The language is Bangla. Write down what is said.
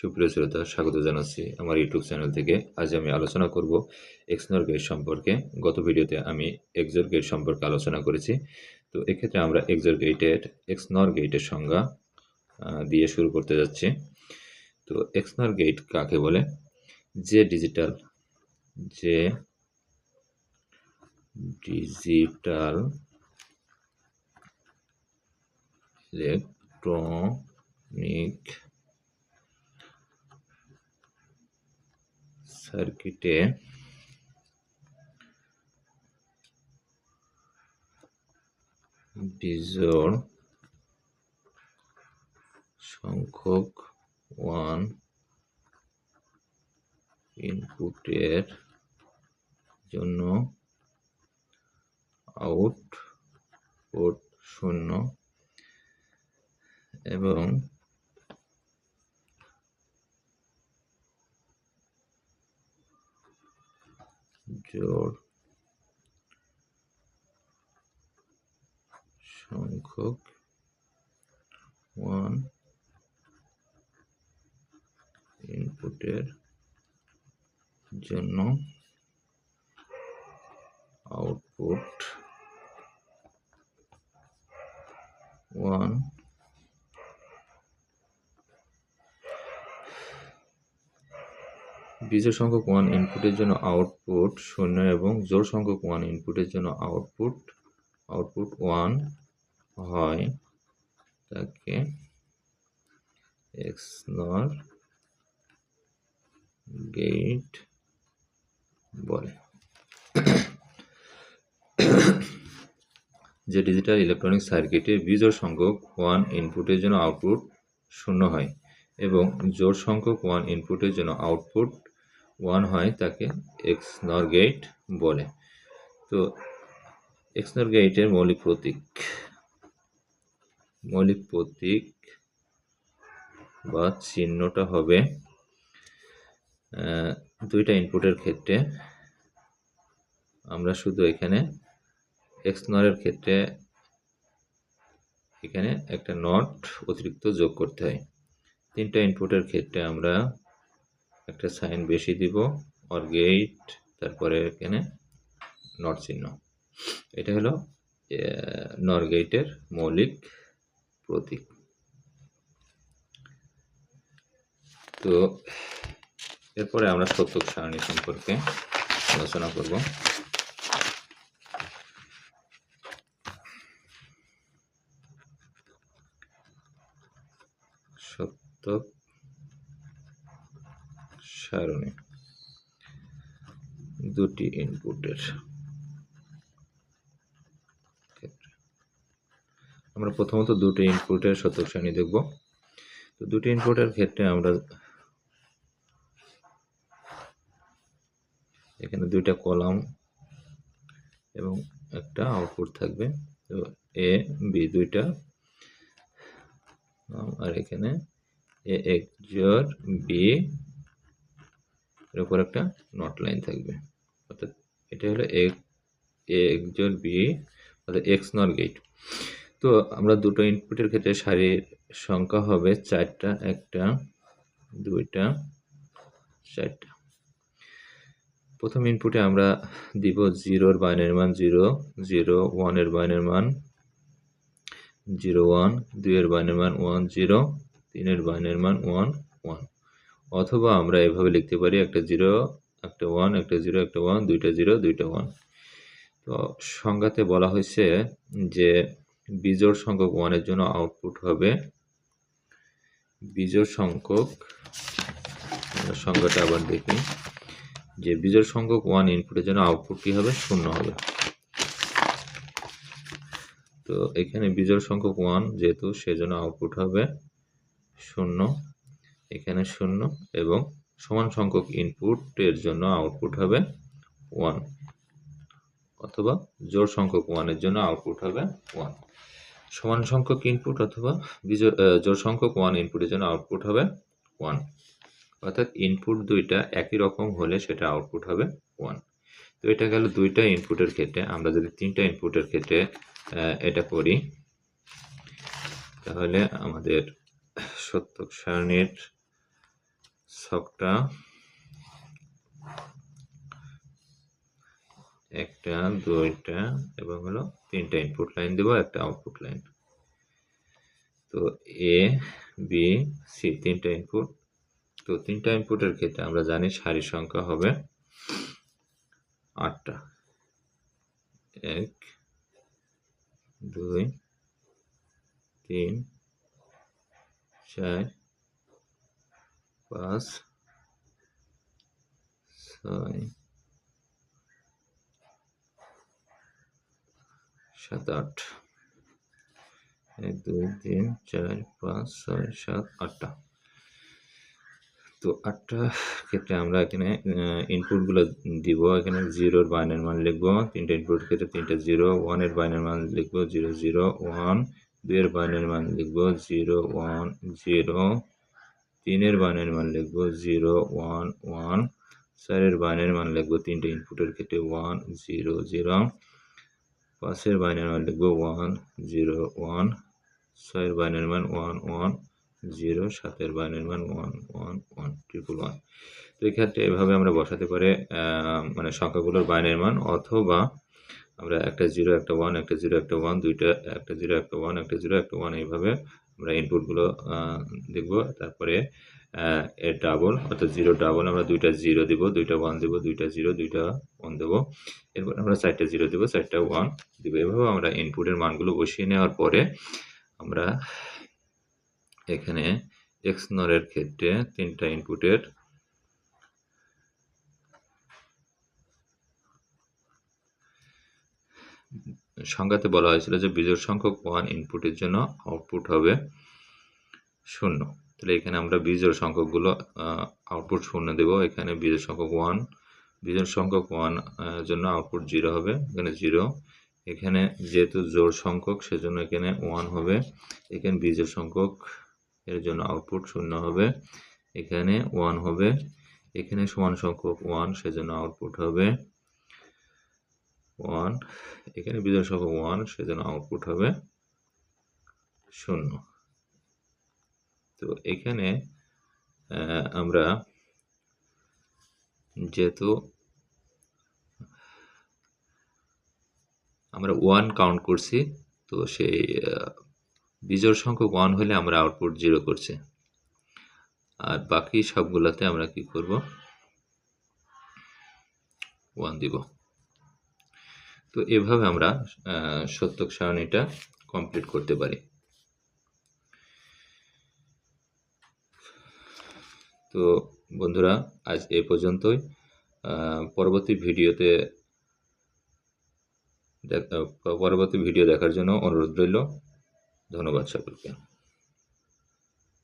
সুপ্রিয় শ্রোতা, স্বাগত জানাচ্ছি আমার ইউটিউব চ্যানেল থেকে। আজ আমি আলোচনা করব এক্সনর গেট সম্পর্কে। গত ভিডিওতে আমি এক্সর গেট সম্পর্কে আলোচনা করেছি। তো এক্ষেত্রে আমরা এক্সোর গেটের এক্সনর গেটের সংজ্ঞা দিয়ে শুরু করতে যাচ্ছি। তো এক্সনর গেট কাকে বলে? যে ডিজিটাল যে ডিজিটাল ইলেকট্রনিক সার্কিটে বিজোড় সংখ্যক ওয়ান ইনপুটের জন্য আউটপুট শূন্য এবং জোড় সংখ্যক ওয়ান ইনপুটের জন্য আউটপুট ওয়ান বিজোড় সংখ্যক ওয়ান ইনপুটের জন্য আউটপুট শূন্য এবং জোড় সংখ্যক ওয়ান ইনপুটের জন্য আউটপুট আউটপুট ওয়ান হয় তাকে এক্সনর গেট বলে। যে ডিজিটাল ইলেকট্রনিক সার্কিটে বিজোড় সংখ্যক ওয়ান ইনপুটের জন্য আউটপুট শূন্য হয় এবং জোড় সংখ্যক ওয়ান ইনপুটের জন্য আউটপুট ওয়ান হয় তাকে এক্সনর গেট বলে। তো এক্সনর গেটের মৌলিক প্রতীক মৌলিক প্রতীক বা চিহ্নটা হবে দুইটা ইনপুটের ক্ষেত্রে। আমরা শুধু এখানে এক্সনরের ক্ষেত্রে এখানে একটা নট অতিরিক্ত যোগ করতে হয়। তিনটা ইনপুটের ক্ষেত্রে আমরা একটা সাইন বেশি দিব অর গেট তারপরে এখানে নট চিহ্ন। এটা হলো নর গেটের মৌলিক প্রতীক। তো, এরপরে আমরা সত্যক সারণী সম্পর্কে আলোচনা করব। সত্যক সারণী। দুটি ইনপুটের ক্ষেত্রে। আমরা প্রথমত দুটি ইনপুটের শতক শ্রেণি দেখব। তো দুটি ইনপুটের ক্ষেত্রে আমরা এখানে দুইটা কলাম এবং একটা আউটপুট থাকবে। তো এ বি দুইটা আর এখানে এ এক জোর বি এর উপর একটা নট লাইন থাকবে। অর্থাৎ এটা হলো এক এ এক জোর বি, অর্থাৎ এক্স নট গেট তো আমরা দুটো ইনপুটের ক্ষেত্রে সারির সংখ্যা হবে চারটা, একটা, দুইটা, চারটা। প্রথম ইনপুটে আমরা দিব জিরোর বাইনের মান জিরো জিরো ওয়ানের বাইনের মান জিরো ওয়ান দুইয়ের বাইনের মান ওয়ান জিরো তিনের বাইনের মান ওয়ান ওয়ান অথবা আমরা এভাবে লিখতে পারি একটা জিরো, একটা ওয়ান, একটা জিরো, একটা ওয়ান, দুইটা জিরো, দুইটা ওয়ান। তো সংজ্ঞাতে বলা হয়েছে যে বিজোড় সংখ্যক ওয়ানের জন্য আউটপুট হবে বিজোড় সংখ্যক সংজ্ঞাটা আবার দেখি, যে বিজোড় সংখ্যক ওয়ান ইনপুটের জন্য আউটপুট কী হবে? শূন্য হবে। তো এখানে বিজোড় সংখ্যক ওয়ান যেহেতু সেজন্য আউটপুট হবে শূন্য। এখানে শূন্য এবং সমান সংখ্যক ইনপুটের জন্য আউটপুট হবে ওয়ান অথবা জোর সংখ্যক ওয়ানের জন্য আউটপুট হবে ওয়ান সমান সংখ্যক ইনপুট অথবা আহ, সংখ্যক ওয়ান ইনপুটের জন্য আউটপুট হবে ওয়ান অর্থাৎ ইনপুট দুইটা একই রকম হলে সেটা আউটপুট হবে ওয়ান তো এটা গেল দুইটা ইনপুটের ক্ষেত্রে। আমরা যদি তিনটা ইনপুটের ক্ষেত্রে এটা করি তাহলে আমাদের সত্যক সারণীর ছকটা একটা, দুইটা এবং হলো তিনটা ইনপুট লাইন দেবো, একটা আউটপুট লাইন তো এ বি সি তিনটা ইনপুট তো তিনটা ইনপুটের ক্ষেত্রে আমরা জানি সারি সংখ্যা হবে আটটা। এক, দুই, তিন, চার পাঁচ, ছয়, সাত, আট। এক, দুই, তিন, চার, পাঁচ, ছয়, সাত, আটটা। তো আটটা ক্ষেত্রে আমরা এখানে ইনপুটগুলো দিব। এখানে জিরোর বাইনের মান লিখব। তিনটা ইনপুট ক্ষেত্রে তিনটা জিরো। ওয়ানের বাইনের মান লিখব জিরো জিরো, ওয়ান। দুইয়ের বাইনের মান লিখব জিরো, ওয়ান, জিরো। তিনের বাইনের মান লিখব জিরো, ওয়ান ওয়ান। চারের বাইনের মান লিখব তিনটে ইনপুটের ক্ষেত্রে ওয়ান, জিরো জিরো। পাঁচের বাইনের মান লিখব ওয়ান, জিরো, ওয়ান। ছয়ের বাইনের মান ওয়ান ওয়ান। জিরো, সাতের বাইনের মান one one one triple one তো এক্ষেত্রে এভাবে আমরা বসাতে পারে মানে সংখ্যাগুলোর বাইনের মান অথবা আমরা একটা জিরো, একটা ওয়ান, একটা জিরো, একটা ওয়ান, দুইটা, একটা জিরো, একটা ওয়ান, একটা জিরো, একটা ওয়ান এইভাবে আমরা ইনপুটগুলো দেখব। তারপরে এর ডাবল অর্থাৎ জিরো ডাবল আমরা দুইটা জিরো দেবো, দুইটা ওয়ান দেবো, দুইটা জিরো দুইটা ওয়ান দেবো। এরপর আমরা চারটা জিরো দেবো, চারটা ওয়ান দেবো। এভাবে আমরা ইনপুটের মানগুলো বসিয়ে নেওয়ার পরে আমরা এখানে এক্স নরের ক্ষেত্রে তিনটা ইনপুটের সংজ্ঞাতে বলা হয়েছিল যে বিজোড় সংখ্যক ওয়ান ইনপুটের জন্য আউটপুট হবে শূন্য। তাহলে এখানে আমরা বিজোড় সংখ্যকগুলো আউটপুট শূন্য দেব। এখানে বিজোড় সংখ্যক ওয়ান বিজোড় সংখ্যক ওয়ান জন্য আউটপুট জিরো হবে। এখানে জিরো এখানে যেহেতু জোড় সংখ্যক, সেজন্য এখানে ওয়ান হবে। এখানে বিজোড় সংখ্যক এর জন্য আউটপুট শূন্য হবে। এখানে ওয়ান হবে। এখানে সমান সংখ্যক ওয়ান সেজন্য আউটপুট হবে ওয়ান এখানে বিজয় সংখ্যক ওয়ান সেজন্য আউটপুট হবে শূন্য। তো এখানে আমরা যেহেতু আমরা ওয়ান কাউন্ট করছি, তো সেই বিজোড় সংখ্যক ওয়ান হলে আমরা আউটপুট জিরো করছি। আর বাকি সবগুলোতে আমরা কি করব? ওয়ান দিব। তো এভাবে আমরা সত্যক সারণীটা কমপ্লিট করতে পারি। তো বন্ধুরা, আজ এ পর্যন্তই। পরবর্তী ভিডিওতে পরবর্তী ভিডিও দেখার জন্য অনুরোধ রইল। ধন্যবাদ সকলকে।